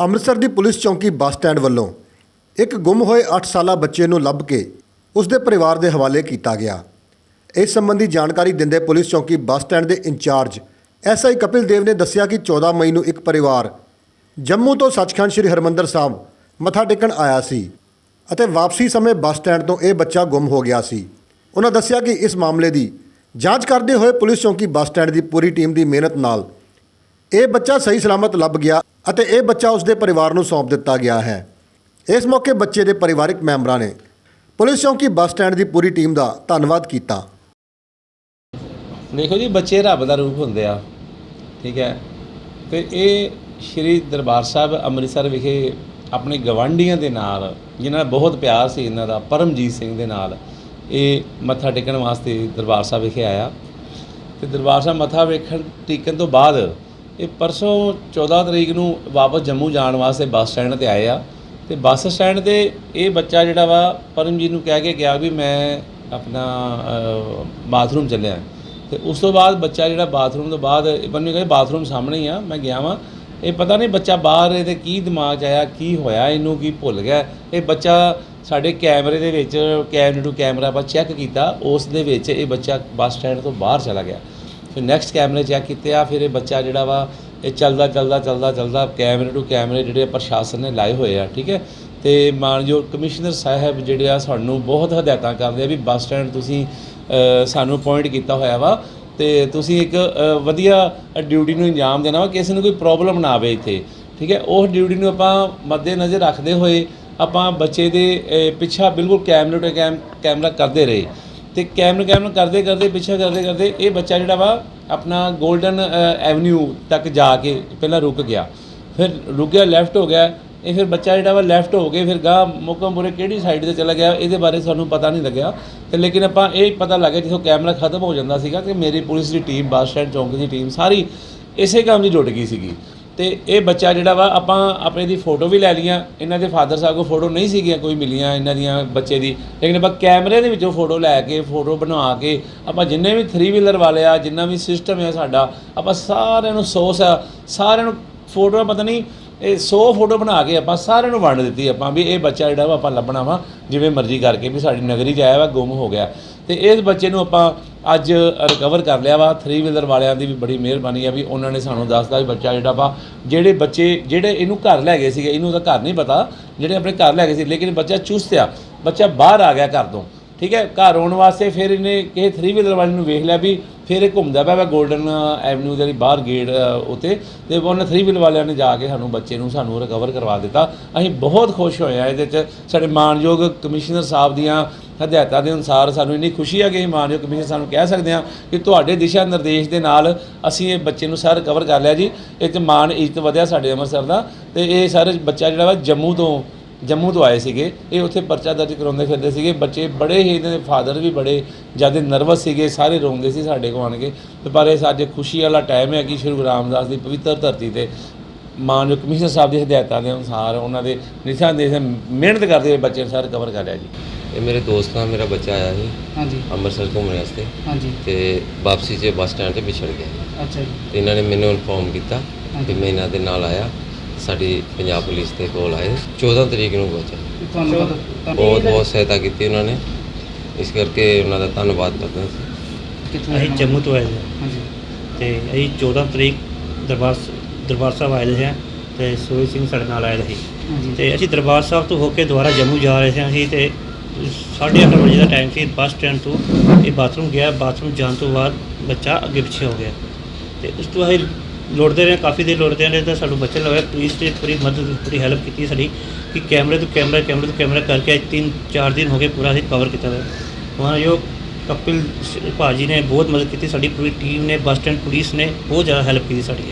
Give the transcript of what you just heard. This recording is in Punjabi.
ਅੰਮ੍ਰਿਤਸਰ ਦੀ ਪੁਲਿਸ ਚੌਂਕੀ ਬੱਸ ਸਟੈਂਡ ਵੱਲੋਂ ਇੱਕ ਗੁੰਮ ਹੋਏ 8 ਸਾਲਾ ਬੱਚੇ ਨੂੰ ਲੱਭ ਕੇ ਉਸ ਦੇ ਪਰਿਵਾਰ ਦੇ ਹਵਾਲੇ ਕੀਤਾ ਗਿਆ। ਇਸ ਸੰਬੰਧੀ ਜਾਣਕਾਰੀ ਦਿੰਦੇ ਪੁਲਿਸ ਚੌਂਕੀ ਬੱਸ ਸਟੈਂਡ ਦੇ ਇੰਚਾਰਜ ਐਸਆਈ ਕਪਿਲ ਦੇਵ ਨੇ ਦੱਸਿਆ ਕਿ 14 ਮਈ ਨੂੰ ਇੱਕ ਪਰਿਵਾਰ ਜੰਮੂ ਤੋਂ ਸੱਚਖੰਡ ਸ੍ਰੀ ਹਰਮੰਦਰ ਸਾਹਿਬ ਮੱਥਾ ਟੇਕਣ ਆਇਆ ਸੀ ਅਤੇ ਵਾਪਸੀ ਸਮੇਂ ਬੱਸ ਸਟੈਂਡ ਤੋਂ ਇਹ ਬੱਚਾ ਗੁੰਮ ਹੋ ਗਿਆ ਸੀ। ਉਹਨਾਂ ਦੱਸਿਆ ਕਿ ਇਸ ਮਾਮਲੇ ਦੀ ਜਾਂਚ ਕਰਦੇ ਹੋਏ ਪੁਲਿਸ ਚੌਂਕੀ ਬੱਸ ਸਟੈਂਡ ਦੀ ਪੂਰੀ ਟੀਮ ਦੀ ਮਿਹਨਤ ਨਾਲ ਇਹ ਬੱਚਾ ਸਹੀ ਸਲਾਮਤ ਲੱਭ ਗਿਆ ਅਤੇ ਇਹ ਬੱਚਾ ਉਸ ਦੇ ਪਰਿਵਾਰ ਨੂੰ ਸੌਂਪ ਦਿੱਤਾ ਗਿਆ ਹੈ। ਇਸ ਮੌਕੇ ਬੱਚੇ ਦੇ ਪਰਿਵਾਰਕ ਮੈਂਬਰਾਂ ਨੇ ਪੁਲਿਸ ਚੌਂਕੀ ਬੱਸ ਸਟੈਂਡ ਦੀ ਪੂਰੀ ਟੀਮ ਦਾ ਧੰਨਵਾਦ ਕੀਤਾ। ਦੇਖੋ ਜੀ, ਬੱਚੇ ਰੱਬ ਦਾ ਰੂਪ ਹੁੰਦੇ ਆ, ਠੀਕ ਹੈ। ਤੇ ਇਹ ਸ਼੍ਰੀ ਦਰਬਾਰ ਸਾਹਿਬ ਅੰਮ੍ਰਿਤਸਰ ਵਿਖੇ ਆਪਣੇ ਗਵਾਂਢੀਆਂ ਦੇ ਨਾਲ, ਜਿਨ੍ਹਾਂ ਨਾਲ ਬਹੁਤ ਪਿਆਰ ਸੀ, ਇਹਨਾਂ ਦਾ ਪਰਮਜੀਤ ਸਿੰਘ ਦੇ ਨਾਲ, ਇਹ ਮੱਥਾ ਟੇਕਣ ਵਾਸਤੇ ਦਰਬਾਰ ਸਾਹਿਬ ਵਿਖੇ ਆਇਆ। ਤੇ ਦਰਬਾਰ ਸਾਹਿਬ ਮੱਥਾ ਵੇਖਣ, ਟੇਕਣ ਤੋਂ ਬਾਅਦ ਇਹ ਪਰਸੋਂ 14 ਤਰੀਕ ਨੂੰ ਵਾਪਸ ਜੰਮੂ ਜਾਣ ਵਾਸਤੇ ਬੱਸ ਸਟੈਂਡ ਤੇ ਆਏ ਆ। ਤੇ ਬੱਸ ਸਟੈਂਡ ਤੇ ਇਹ ਬੱਚਾ ਜਿਹੜਾ ਵਾ, ਪਰਮਜੀਤ ਨੂੰ ਕਹਿ ਕੇ ਗਿਆ ਵੀ ਮੈਂ ਆਪਣਾ ਬਾਥਰੂਮ ਚੱਲਿਆ। ਤੇ ਉਸ ਤੋਂ ਬਾਅਦ ਬੱਚਾ ਜਿਹੜਾ ਬਾਥਰੂਮ ਤੋਂ ਬਾਅਦ, ਇਹ ਮੈਨੂੰ ਕਹਿੰਦੇ ਬਾਥਰੂਮ ਸਾਹਮਣੇ ਹੀ ਆ, ਮੈਂ ਗਿਆ ਵਾਂ। ਇਹ ਪਤਾ ਨਹੀਂ ਬੱਚਾ ਬਾਹਰ ਇਹਦੇ ਕੀ ਦਿਮਾਗ 'ਚ ਆਇਆ, ਕੀ ਹੋਇਆ, ਇਹਨੂੰ ਕੀ ਭੁੱਲ ਗਿਆ। ਇਹ ਬੱਚਾ ਸਾਡੇ ਕੈਮਰੇ ਦੇ ਵਿੱਚ ਕੈਮਰੇ ਟੂ ਕੈਮਰਾ ਆਪਾਂ ਚੈੱਕ ਕੀਤਾ, ਉਸ ਦੇ ਵਿੱਚ ਇਹ ਬੱਚਾ ਬੱਸ ਸਟੈਂਡ ਤੋਂ ਬਾਹਰ ਚਲਾ ਗਿਆ। ਫਿਰ ਨੈਕਸਟ ਕੈਮਰੇ ਚੈੱਕ ਕੀਤੇ ਆ ਫਿਰ ਇਹ ਬੱਚਾ ਜਿਹੜਾ ਵਾ, ਇਹ ਚੱਲਦਾ ਚੱਲਦਾ ਚੱਲਦਾ ਚੱਲਦਾ ਕੈਮਰੇ ਟੂ ਕੈਮਰੇ ਜਿਹੜੇ ਪ੍ਰਸ਼ਾਸਨ ਨੇ ਲਾਏ ਹੋਏ ਆ, ਠੀਕ ਹੈ? ਤੇ ਮਾਨਯੋਗ ਕਮਿਸ਼ਨਰ ਸਾਹਿਬ ਜਿਹੜੇ ਆ ਸਾਨੂੰ ਬਹੁਤ ਹਦਾਇਤਾਂ ਕਰਦੇ ਆ ਵੀ ਬੱਸ ਸਟੈਂਡ ਤੁਸੀਂ ਸਾਨੂੰ ਪੁਆਇੰਟ ਕੀਤਾ ਹੋਇਆ ਵਾ, ਤੇ ਤੁਸੀਂ ਇੱਕ ਵਧੀਆ ਡਿਊਟੀ ਨੂੰ ਅੰਜਾਮ ਦੇਣਾ ਵਾ, ਕਿਸੇ ਨੂੰ ਕੋਈ ਪ੍ਰੋਬਲਮ ਨਾ ਆਵੇ ਇੱਥੇ, ਠੀਕ ਹੈ? ਉਸ ਡਿਊਟੀ ਨੂੰ ਆਪਾਂ ਮੱਦੇ ਨਜ਼ਰ ਰੱਖਦੇ ਹੋਏ ਆਪਾਂ ਬੱਚੇ ਦੇ ਪਿੱਛਾ ਬਿਲਕੁਲ ਕੈਮਰੇ ਟੂ ਕੈਮ ਕੈਮਰਾ ਕਰਦੇ ਰਹੇ। ਤੇ ਕੈਮਰਾ ਕੈਮਰਾ ਕਰਦੇ ਕਰਦੇ ਪਿੱਛੇ ਕਰਦੇ ਕਰਦੇ ਇਹ ਬੱਚਾ ਜਿਹੜਾ ਵਾ ਆਪਣਾ 골ਡਨ ਐਵਨਿਊ ਤੱਕ ਜਾ ਕੇ ਪਹਿਲਾਂ ਰੁਕ ਗਿਆ। ਫਿਰ ਰੁਕ ਗਿਆ ਲੈਫਟ ਹੋ ਗਿਆ। ਇਹ ਫਿਰ ਬੱਚਾ ਜਿਹੜਾ ਵਾ ਲੈਫਟ ਹੋ ਕੇ ਫਿਰ ਗਾ ਮੋਕਮਪੁਰੇ ਕਿਹੜੀ ਸਾਈਡ ਤੇ ਚਲਾ ਗਿਆ, ਇਹਦੇ ਬਾਰੇ ਸਾਨੂੰ ਪਤਾ ਨਹੀਂ ਲੱਗਿਆ। ਤੇ ਲੇਕਿਨ ਆਪਾਂ ਇਹ ਪਤਾ ਲੱਗਿਆ ਜਿੱਥੋਂ ਕੈਮਰਾ ਖਤਮ ਹੋ ਜਾਂਦਾ ਸੀਗਾ ਕਿ ਮੇਰੀ ਪੁਲਿਸ ਦੀ ਟੀਮ ਬੱਸ ਸਟੈਂਡ, ਚੌਂਕ ਦੀ ਟੀਮ ਸਾਰੀ ਇਸੇ ਕੰਮ 'ਚ ਜੁੜ ਗਈ ਸੀਗੀ। ਤੇ ਇਹ ਬੱਚਾ ਜਿਹੜਾ ਵਾ, ਆਪਾਂ ਆਪਣੇ ਦੀ ਫੋਟੋ ਵੀ ਲੈ ਲਈਆਂ। ਇਹਨਾਂ ਦੇ ਫਾਦਰ ਸਾਹਿਬ ਕੋਲ ਫੋਟੋ ਨਹੀਂ ਸੀਗੀਆਂ ਕੋਈ ਮਿਲੀਆਂ ਇਹਨਾਂ ਦੀਆਂ ਬੱਚੇ ਦੀ। ਲੇਕਿਨ ਆਪਾਂ ਕੈਮਰੇ ਦੇ ਵਿੱਚੋਂ ਫੋਟੋ ਲੈ ਕੇ, ਫੋਟੋ ਬਣਾ ਕੇ, ਆਪਾਂ ਜਿੰਨੇ ਵੀ 3 ਵੀਲਰ ਵਾਲੇ ਆ, ਜਿੰਨਾ ਵੀ ਸਿਸਟਮ ਹੈ ਸਾਡਾ, ਆਪਾਂ ਸਾਰਿਆਂ ਨੂੰ ਸੋਸ ਆ ਸਾਰਿਆਂ ਨੂੰ ਫੋਟੋ ਪਤਾ ਨਹੀਂ, ਇਹ 100 ਫੋਟੋ ਬਣਾ ਕੇ ਆਪਾਂ ਸਾਰਿਆਂ ਨੂੰ ਵੰਡ ਦਿੱਤੀ ਆਪਾਂ ਵੀ ਇਹ ਬੱਚਾ ਜਿਹੜਾ ਵਾ ਆਪਾਂ ਲੱਭਣਾ ਵਾ, ਜਿਵੇਂ ਮਰਜ਼ੀ ਕਰਕੇ ਵੀ ਸਾਡੀ ਨਗਰੀ 'ਚ ਆਇਆ ਵਾ, ਗੁੰਮ ਹੋ ਗਿਆ। ਤੇ ਇਸ ਬੱਚੇ ਨੂੰ ਆਪਾਂ ਅੱਜ ਰਿਕਵਰ ਕਰ ਲਿਆ ਵਾ। 3 ਵੀਲਰ ਵਾਲਿਆਂ ਦੀ ਵੀ ਬੜੀ ਮਿਹਰਬਾਨੀ ਆ ਵੀ ਉਹਨਾਂ ਨੇ ਸਾਨੂੰ ਦੱਸਦਾ ਵੀ ਬੱਚਾ ਜਿਹੜਾ ਵਾ, ਜਿਹੜੇ ਬੱਚੇ, ਜਿਹੜੇ ਇਹਨੂੰ ਘਰ ਲੈ ਗਏ ਸੀਗੇ, ਇਹਨੂੰ ਤਾਂ ਘਰ ਨਹੀਂ ਪਤਾ, ਜਿਹੜੇ ਆਪਣੇ ਘਰ ਲੈ ਗਏ ਸੀ, ਲੇਕਿਨ ਬੱਚਾ ਚੁਸਤ ਆ। ਬੱਚਾ ਬਾਹਰ ਆ ਗਿਆ ਘਰ ਤੋਂ। ਠੀਕ ਹੈ, ਘਰ ਆਉਣ ਵਾਸਤੇ ਫਿਰ ਇਹਨੇ ਕਿਸੇ 3 ਵੀਲਰ ਵਾਲੇ ਨੂੰ ਵੇਖ ਲਿਆ ਵੀ ਫਿਰ ਇਹ ਘੁੰਮਦਾ ਪਿਆ ਵਾ 골ਡਨ ਐਵਨਿਊ ਦੇ ਬਾਹਰ ਗੇਟ ਉਤੇ। ਤੇ ਉਹਨਾਂ 3 ਵੀਲਰ ਵਾਲਿਆਂ ਨੇ ਜਾ ਕੇ ਸਾਨੂੰ ਬੱਚੇ ਨੂੰ ਸਾਨੂੰ ਰਿਕਵਰ ਕਰਵਾ ਦਿੱਤਾ। ਅਸੀਂ ਬਹੁਤ ਖੁਸ਼ ਹੋਏ ਆ ਇਹਦੇ ਚ। ਸਾਡੇ ਮਾਨਯੋਗ ਕਮਿਸ਼ਨਰ ਸਾਹਿਬ ਦੀਆਂ ਹਦਾਇਤਾਂ ਦੇ ਅਨੁਸਾਰ ਸਾਨੂੰ ਇੰਨੀ ਖੁਸ਼ੀ ਹੈ ਕਿ ਇਹ ਮਾਨਯੋਗ ਕਮਿਸ਼ਨਰ ਸਾਨੂੰ ਕਹਿ ਸਕਦੇ ਆ ਕਿ ਤੁਹਾਡੇ ਦਿਸ਼ਾ ਨਿਰਦੇਸ਼ ਦੇ ਨਾਲ ਅਸੀਂ ਇਹ ਬੱਚੇ ਨੂੰ ਸਾਰਾ ਰਿਕਵਰ ਕਰ ਲਿਆ ਜੀ। ਇਹ 'ਚ ਮਾਨ ਇੱਜ਼ਤ ਵਧਿਆ ਸਾਡੇ ਅੰਮ੍ਰਿਤਸਰ ਦਾ। ਤੇ ਇਹ ਸਰ ਬੱਚਾ ਜਿਹੜਾ ਵਾ ਜੰਮੂ ਤੋਂ ਜੰਮੂ ਤੋਂ ਆਏ ਸੀਗੇ ਇਹ ਉੱਥੇ ਪਰਚਾ ਦਰਜ ਕਰਾਉਂਦੇ ਫਿਰਦੇ ਸੀਗੇ। ਬੱਚੇ ਬੜੇ ਹੀ ਇਹਨਾਂ ਦੇ ਫਾਦਰ ਵੀ ਬੜੇ ਜ਼ਿਆਦਾ ਨਰਵਸ ਸੀਗੇ ਸਾਰੇ ਰੋਂਦੇ ਸੀ ਸਾਡੇ ਕੋਲ ਆਣ ਕੇ। ਤੇ ਪਰ ਇਹ ਸਾਡੇ ਖੁਸ਼ੀ ਵਾਲਾ ਟਾਈਮ ਹੈ ਕਿ ਸ਼੍ਰੀ ਗੁਰੂ ਰਾਮਦਾਸ ਦੀ ਪਵਿੱਤਰ ਧਰਤੀ ਤੇ ਮਾਨਯੋਗ ਕਮਿਸ਼ਨਰ ਸਾਹਿਬ ਦੀ ਹਦਾਇਤਾਂ ਦੇ ਅਨੁਸਾਰ ਉਹਨਾਂ ਦੇ ਨਿਸ਼ਾਨ ਦੇ ਮਿਹਨਤ ਕਰਦੇ ਹੋਏ ਬੱਚੇ ਨੂੰ ਸਾਰ ਕਵਰ ਕਰ ਲਿਆ ਜੀ। ਇਹ ਮੇਰੇ ਦੋਸਤ ਨਾਲ ਮੇਰਾ ਬੱਚਾ ਆਇਆ ਸੀ। ਹਾਂਜੀ। ਅੰਮ੍ਰਿਤਸਰ ਘੁੰਮਣ ਵਾਸਤੇ। ਹਾਂਜੀ। ਤੇ ਵਾਪਸੀ 'ਚ ਬੱਸ ਸਟੈਂਡ ਤੇ ਵਿਛੜ ਗਿਆ। ਅੱਛਾ ਜੀ। ਤੇ ਇਹਨਾਂ ਨੇ ਮੈਨੂੰ ਇਨਫੋਰਮ ਕੀਤਾ ਕਿ। ਮੈਂ ਇਹਨਾਂ ਦੇ ਨਾਲ ਆਇਆ। ਸਾਡੀ ਪੰਜਾਬ ਪੁਲਿਸ ਦੇ ਕੋਲ ਆਏ। 14 ਤਰੀਕ ਨੂੰ ਪਹੁੰਚੇ। ਤੁਹਾਨੂੰ ਪਤਾ ਬਹੁਤ ਬਹੁਤ ਸਹਾਇਤਾ ਕੀਤੀ ਉਹਨਾਂ ਨੇ। ਇਸ ਕਰਕੇ ਉਹਨਾਂ ਦਾ ਧੰਨਵਾਦ ਕਰਦਾ ਸੀ ਕਿੱਥੋਂ ਅਸੀਂ ਜੰਮੂ ਤੋਂ ਆਏ ਹਾਂ। ਹਾਂਜੀ। ਤੇ ਅਸੀਂ 14 ਤਰੀਕ ਦਰਬਾਰ ਸ- ਦਰਬਾਰ ਸਾਹਿਬ ਆਏ ਹਾਂ ਤੇ ਸੂਰਜ ਸਿੰਘ ਸਾਡੇ ਨਾਲ ਆਏ ਸੀ। ਹਾਂਜੀ। ਤੇ ਅਸੀਂ ਦਰਬਾਰ ਸਾਹਿਬ ਤੋਂ ਹੋ ਕੇ ਦੁਬਾਰਾ ਜੰਮੂ ਜਾ ਰਹੇ ਸੀ ਅਸੀਂ ਤੇ 8:30 ਵਜੇ ਦਾ ਟਾਈਮ ਸੀ ਬੱਸ ਸਟੈਂਡ ਤੋਂ। ਇਹ ਬਾਥਰੂਮ ਗਿਆ ਬਾਥਰੂਮ ਜਾਣ ਤੋਂ ਬਾਅਦ ਬੱਚਾ ਅੱਗੇ ਪਿੱਛੇ ਹੋ ਗਿਆ। ਤੇ ਉਸ ਤੋਂ ਅਸੀਂ ਲੋੜਦੇ ਰਹੇ, ਕਾਫੀ ਦੇਰ ਲੋੜਦੇ ਰਹੇ ਤਾਂ ਸਾਨੂੰ ਬੱਚਾ ਲਗਾਇਆ ਪੁਲਿਸ ਨੇ ਪੂਰੀ ਮਦਦ, ਪੂਰੀ ਹੈਲਪ ਕੀਤੀ ਸਾਡੀ ਕਿ ਕੈਮਰੇ ਤੋਂ ਕੈਮਰਾ ਕੈਮਰੇ ਤੋਂ ਕੈਮਰਾ ਕਰਕੇ ਅੱਜ ਤਿੰਨ, ਚਾਰ ਦਿਨ ਹੋ ਗਏ ਪੂਰਾ ਅਸੀਂ ਕਵਰ ਕੀਤਾ ਹੈ ਉਹਨਾਂ ਜੋ ਕਪਿਲ ਸ- ਭਾਜੀ ਨੇ ਬਹੁਤ ਮਦਦ ਕੀਤੀ ਸਾਡੀ, ਪੂਰੀ ਟੀਮ ਨੇ ਬੱਸ ਸਟੈਂਡ ਪੁਲਿਸ ਨੇ ਬਹੁਤ ਜ਼ਿਆਦਾ ਹੈਲਪ ਕੀਤੀ ਸਾਡੀ